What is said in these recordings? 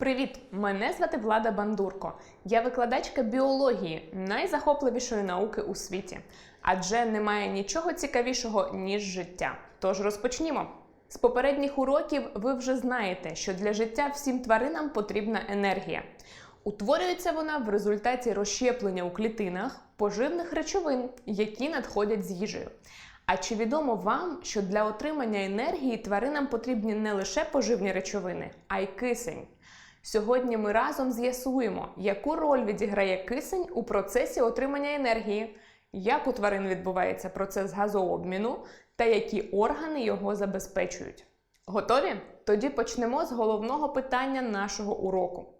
Привіт! Мене звати Влада Бандурко. Я викладачка біології, найзахопливішої науки у світі. Адже немає нічого цікавішого, ніж життя. Тож розпочнімо. З попередніх уроків ви вже знаєте, що для життя всім тваринам потрібна енергія. Утворюється вона в результаті розщеплення у клітинах поживних речовин, які надходять з їжею. А чи відомо вам, що для отримання енергії тваринам потрібні не лише поживні речовини, а й кисень? Сьогодні ми разом з'ясуємо, яку роль відіграє кисень у процесі отримання енергії, як у тварин відбувається процес газообміну та які органи його забезпечують. Готові? Тоді почнемо з головного питання нашого уроку.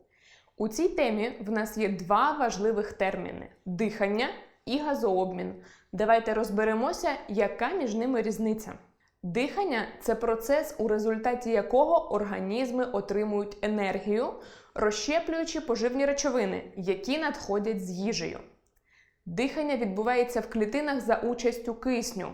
У цій темі в нас є два важливих терміни: дихання і газообмін. Давайте розберемося, яка між ними різниця. Дихання це процес, у результаті якого організми отримують енергію, розщеплюючи поживні речовини, які надходять з їжею. Дихання відбувається в клітинах за участю кисню.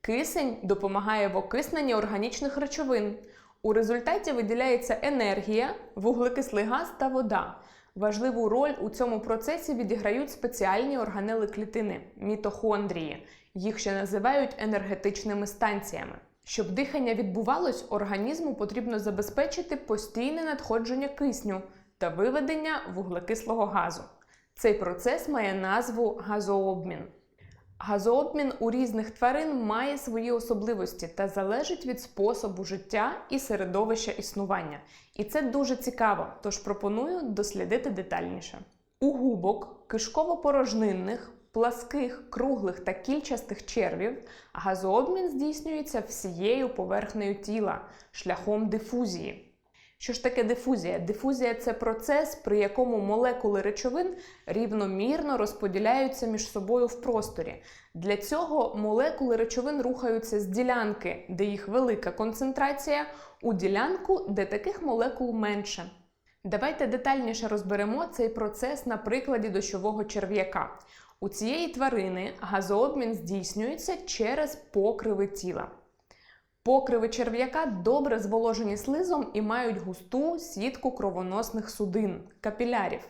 Кисень допомагає в окисненні органічних речовин. У результаті виділяється енергія, вуглекислий газ та вода. Важливу роль у цьому процесі відіграють спеціальні органели клітини мітохондрії. Їх ще називають енергетичними станціями. Щоб дихання відбувалось, організму потрібно забезпечити постійне надходження кисню та виведення вуглекислого газу. Цей процес має назву газообмін. Газообмін у різних тварин має свої особливості та залежить від способу життя і середовища існування. І це дуже цікаво, тож пропоную дослідити детальніше. У губок, кишково-порожнинних, пласких, круглих та кільчастих червів газообмін здійснюється всією поверхнею тіла шляхом дифузії. Що ж таке дифузія? Дифузія це процес, при якому молекули речовин рівномірно розподіляються між собою в просторі. Для цього молекули речовин рухаються з ділянки, де їх велика концентрація, у ділянку, де таких молекул менше. Давайте детальніше розберемо цей процес на прикладі дощового черв'яка. У цієї тварини газообмін здійснюється через покриви тіла. Покриви черв'яка добре зволожені слизом і мають густу сітку кровоносних судин капілярів.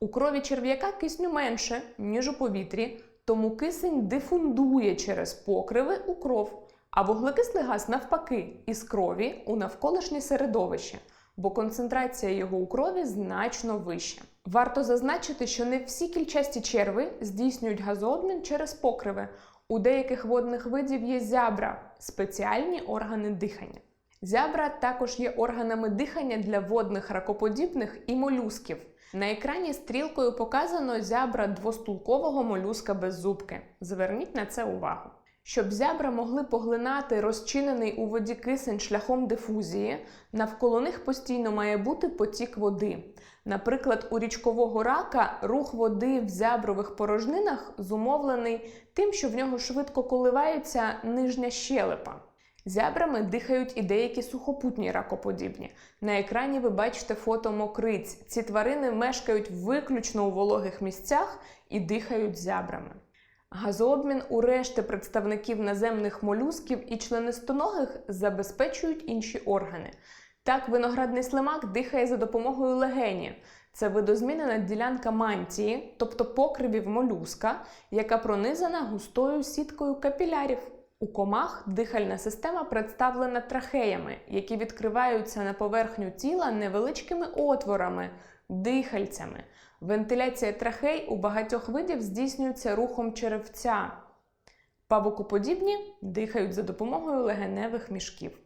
У крові черв'яка кисню менше, ніж у повітрі, тому кисень дифундує через покриви у кров, а вуглекислий газ навпаки із крові у навколишнє середовище, бо концентрація його у крові значно вища. Варто зазначити, що не всі кільчасті черви здійснюють газообмін через покриви. У деяких водних видів є зябра спеціальні органи дихання. Зябра також є органами дихання для водних ракоподібних і молюсків. На екрані стрілкою показано зябра двостулкового молюска без зубки. Зверніть на це увагу. Щоб зябра могли поглинати розчинений у воді кисень шляхом дифузії, навколо них постійно має бути потік води. Наприклад, у річкового рака рух води в зябрових порожнинах зумовлений тим, що в нього швидко коливається нижня щелепа. Зябрами дихають і деякі сухопутні ракоподібні. На екрані ви бачите фото мокриць. Ці тварини мешкають виключно у вологих місцях і дихають зябрами. Газообмін у решти представників наземних молюсків і членистоногих забезпечують інші органи. Так, виноградний слимак дихає за допомогою легені. Це видозмінена ділянка мантії, тобто покривів молюска, яка пронизана густою сіткою капілярів. У комах дихальна система представлена трахеями, які відкриваються на поверхню тіла невеличкими отворами, дихальцями. Вентиляція трахей у багатьох видів здійснюється рухом черевця. Павукоподібні дихають за допомогою легеневих мішків.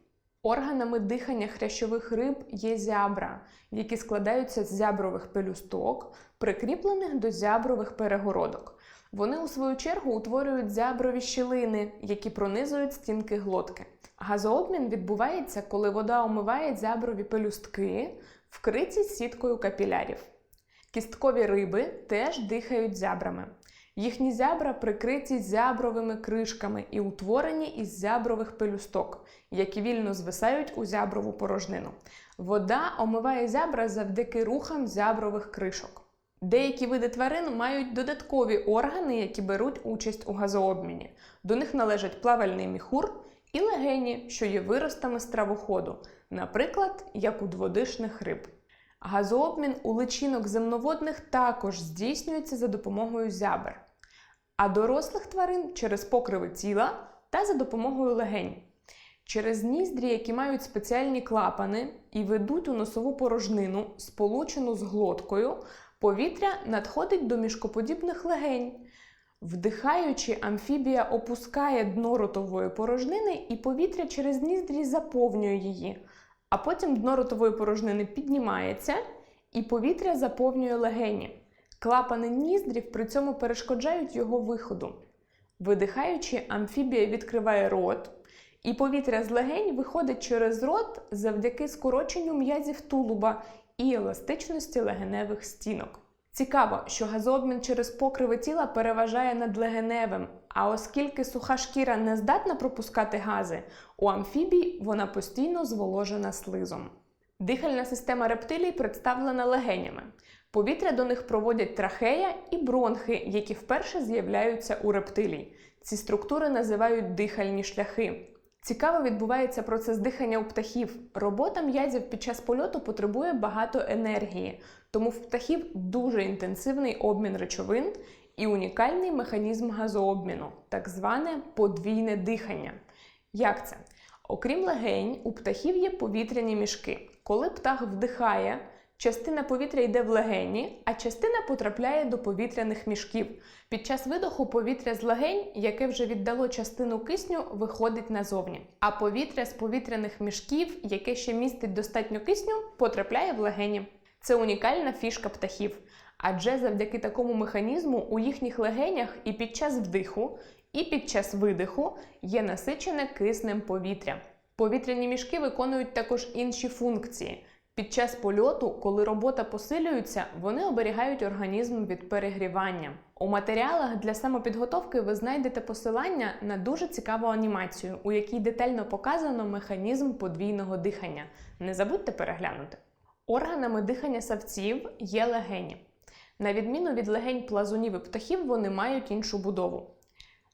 Органами дихання хрящових риб є зябра, які складаються з зябрових пелюсток, прикріплених до зябрових перегородок. Вони, у свою чергу, утворюють зяброві щілини, які пронизують стінки глотки. Газообмін відбувається, коли вода омиває зяброві пелюстки, вкриті сіткою капілярів. Кісткові риби теж дихають зябрами. Їхні зябра прикриті зябровими кришками і утворені із зябрових пелюсток, які вільно звисають у зяброву порожнину. Вода омиває зябра завдяки рухам зябрових кришок. Деякі види тварин мають додаткові органи, які беруть участь у газообміні. До них належать плавальний міхур і легені, що є виростами стравоходу, наприклад, як у дводишних риб. Газообмін у личинок земноводних також здійснюється за допомогою зябр, а дорослих тварин через покриви тіла та за допомогою легень. Через ніздрі, які мають спеціальні клапани і ведуть у носову порожнину, сполучену з глоткою, повітря надходить до мішкоподібних легень. Вдихаючи, амфібія опускає дно ротової порожнини і повітря через ніздрі заповнює її. А потім дно ротової порожнини піднімається і повітря заповнює легені. Клапани ніздрів при цьому перешкоджають його виходу. Видихаючи, амфібія відкриває рот, і повітря з легень виходить через рот завдяки скороченню м'язів тулуба і еластичності легеневих стінок. Цікаво, що газообмін через покриви тіла переважає над легеневим, а оскільки суха шкіра не здатна пропускати гази, у амфібій вона постійно зволожена слизом. Дихальна система рептилій представлена легенями. Повітря до них проводять трахея і бронхи, які вперше з'являються у рептилій. Ці структури називають дихальні шляхи. Цікаво відбувається процес дихання у птахів. Робота м'язів під час польоту потребує багато енергії, тому в птахів дуже інтенсивний обмін речовин і унікальний механізм газообміну, так зване подвійне дихання. Як це? Окрім легень, у птахів є повітряні мішки. Коли птах вдихає, частина повітря йде в легені, а частина потрапляє до повітряних мішків. Під час видоху повітря з легень, яке вже віддало частину кисню, виходить назовні. А повітря з повітряних мішків, яке ще містить достатньо кисню, потрапляє в легені. Це унікальна фішка птахів. Адже завдяки такому механізму у їхніх легенях і під час вдиху, і під час видиху є насичене киснем повітря. Повітряні мішки виконують також інші функції. Під час польоту, коли робота посилюється, вони оберігають організм від перегрівання. У матеріалах для самопідготовки ви знайдете посилання на дуже цікаву анімацію, у якій детально показано механізм подвійного дихання. Не забудьте переглянути. Органами дихання савців є легені. На відміну від легень плазунів і птахів, вони мають іншу будову.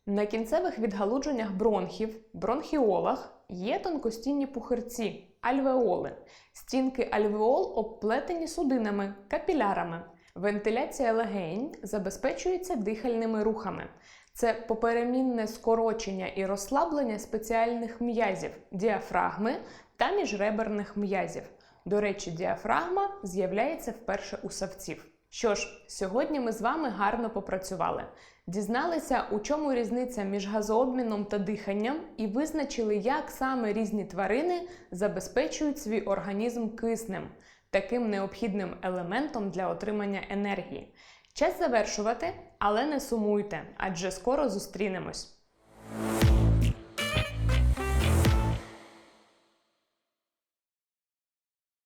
На кінцевих відгалудженнях бронхів, бронхіолах є тонкостінні пухирці, альвеоли. Стінки альвеол обплетені судинами, капілярами. Вентиляція легень забезпечується дихальними рухами. Це поперемінне скорочення і розслаблення спеціальних м'язів, діафрагми та міжреберних м'язів. До речі, діафрагма з'являється вперше у савців. Що ж, сьогодні ми з вами гарно попрацювали. Дізналися, у чому різниця між газообміном та диханням, і визначили, як саме різні тварини забезпечують свій організм киснем, таким необхідним елементом для отримання енергії. Час завершувати, але не сумуйте, адже скоро зустрінемось.